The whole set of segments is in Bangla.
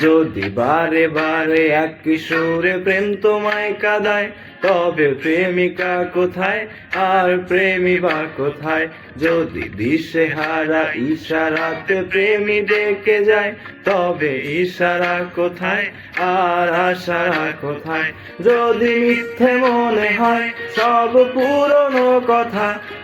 যদি বারে বারে এক কিশোরে প্রেম তোমায় কাদায়, তবে প্রেমিকা কোথায় আর প্রেমী বা কোথায়? যদি দিশেহারা ইশারাতে প্রেমী ডেকে যায়, তবে ইশারা কোথায় আর আশারা কোথায়? যদি মিথ্যে মনে হয় সব পুরনো কথা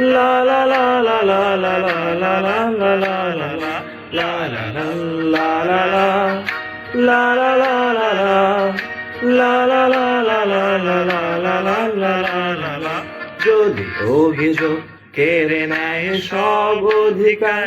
লা la la la la la la la la la la la la la la la La la la la la la la la la la la la la যদি অভিযোগ কেড়ে নেয় সব অধিকার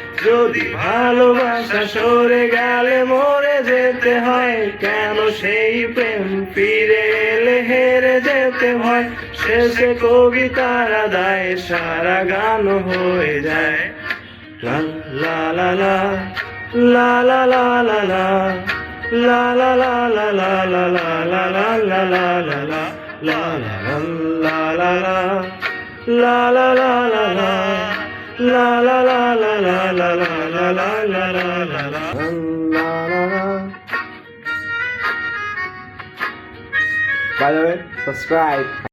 যদি ভালোবাসা সরে গেলে মরে যেতে হয় কেন সেই প্রেম ফিরে এলে হেরে যেতে হয় শেষে কবিতারা দায় সারা গান হয়ে যায় লা লা লা লা লা লা লা লা লা La la la la la la la la la la la la la la la la la. By the way, subscribe.